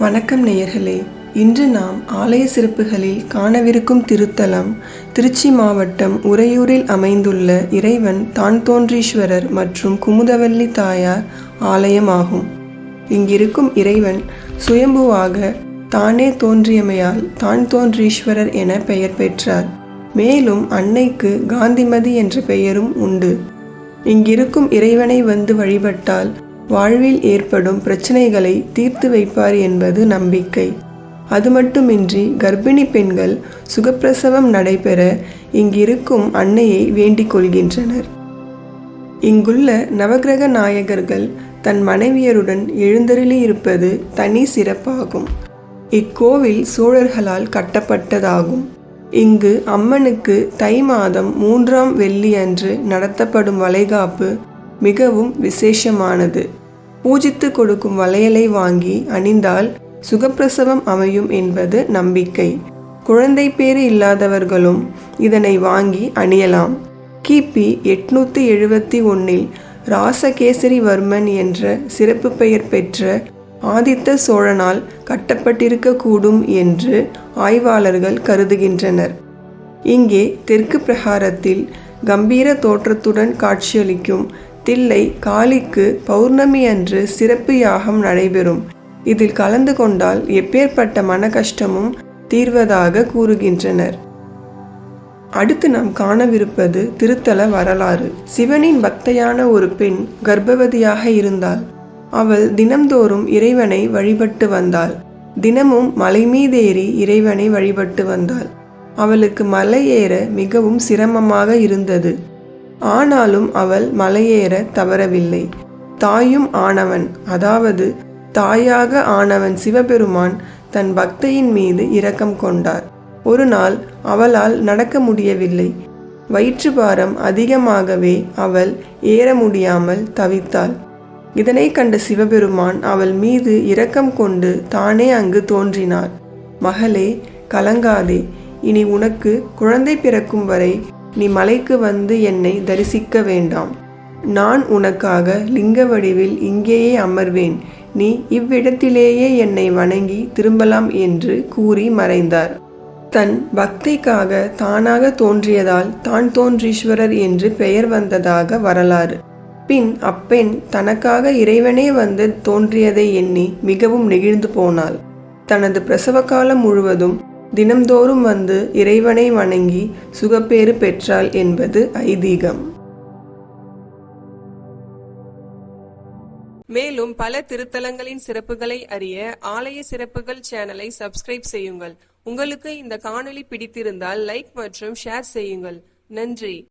வணக்கம் நேயர்களே. இன்று நாம் ஆலய சிறப்புகளில் காணவிருக்கும் திருத்தலம் திருச்சி மாவட்டம் உறையூரில் அமைந்துள்ள இறைவன் தான் தோன்றீஸ்வரர் மற்றும் குமுதவல்லி தாயார் ஆலயமாகும். இங்கிருக்கும் இறைவன் சுயம்புவாக தானே தோன்றியமையால் தான் தோன்றீஸ்வரர் என பெயர் பெற்றார். மேலும் அன்னைக்கு காந்திமதி என்ற பெயரும் உண்டு. இங்கிருக்கும் இறைவனை வந்து வழிபட்டால் வாழ்வில் ஏற்படும் பிரச்சனைகளை தீர்த்து வைப்பார் என்பது நம்பிக்கை. அது மட்டுமின்றி கர்ப்பிணி பெண்கள் சுகப்பிரசவம் நடைபெற இங்கிருக்கும் அன்னையை வேண்டிக் கொள்கின்றனர். இங்குள்ள நவக்கிரக நாயகர்கள் தன் மனைவியருடன் எழுந்தருளி இருப்பது தனி சிறப்பாகும். இக்கோவில் சோழர்களால் கட்டப்பட்டதாகும். இங்கு அம்மனுக்கு தை மாதம் மூன்றாம் வெள்ளி அன்று நடத்தப்படும் வளைகாப்பு மிகவும் விசேஷமானது. பூஜித்து கொடுக்கும் வளையலை வாங்கி அணிந்தால் சுகப்பிரசவம் அமையும் என்பது நம்பிக்கை. குழந்தை பேறு இல்லாதவர்களும் இதனை வாங்கி அணியலாம். கிபி எட்நூத்தி எழுபத்தி ஒன்னில் ராசகேசரிவர்மன் என்ற சிறப்பு பெயர் பெற்ற ஆதித்த சோழனால் கட்டப்பட்டிருக்கக்கூடும் என்று ஆய்வாளர்கள் கருதுகின்றனர். இங்கே தெற்கு பிரகாரத்தில் கம்பீர தோற்றத்துடன் காட்சியளிக்கும் தில்லை காளிக்கு பௌர்ணமி அன்று சிறப்பு யாகம் நடைபெறும். இதில் கலந்து கொண்டால் எப்பேற்பட்ட மன கஷ்டமும் தீர்வதாக கூறுகின்றனர். அடுத்து நாம் காணவிருப்பது திருத்தல வரலாறு. சிவனின் பக்தையான ஒரு பெண் கர்ப்பவதியாக இருந்தாள். அவள் தினம்தோறும் இறைவனை வழிபட்டு வந்தாள். தினமும் மலை மீதேறி இறைவனை வழிபட்டு வந்தாள். அவளுக்கு மலை ஏற மிகவும் சிரமமாக இருந்தது. ஆனாலும் அவள் மலையேற தவறவில்லை. தாயும் ஆனவன் அதாவது தாயாக ஆனவன் சிவபெருமான் தன் பக்தையின் மீது இரக்கம் கொண்டார். ஒரு நாள் அவளால் நடக்க முடியவில்லை. வயிற்றுப்பாரம் அதிகமாகவே அவள் ஏற முடியாமல் தவித்தாள். இதனை கண்ட சிவபெருமான் அவள் மீது இரக்கம் கொண்டு தானே அங்கு தோன்றினார். மகளே கலங்காதே. இனி உனக்கு குழந்தை பிறக்கும் வரை நீ மலைக்கு வந்து என்னை தரிசிக்க வேண்டாம். நான் உனக்காக லிங்க வடிவில் இங்கேயே அமர்வேன். நீ இவ்விடத்திலேயே என்னை வணங்கி திரும்பலாம் என்று கூறி மறைந்தார். தன் பக்திக்காக தானாக தோன்றியதால் தான் தோன்றீஸ்வரர் என்று பெயர் வந்ததாக வரலாறு. பின் அப்பெண் தனக்காக இறைவனே வந்து தோன்றியதை எண்ணி மிகவும் நெகிழ்ந்து போனாள். தனது பிரசவ காலம் முழுவதும் தினம்தோறும் வந்து இறைவனை வணங்கி சுகப்பேறு பெற்றாள் என்பது ஐதீகம். மேலும் பல திருத்தலங்களின் சிறப்புகளை அறிய ஆலய சிறப்புகள் சேனலை சப்ஸ்கிரைப் செய்யுங்கள். உங்களுக்கு இந்த காணொளி பிடித்திருந்தால் லைக் மற்றும் ஷேர் செய்யுங்கள். நன்றி.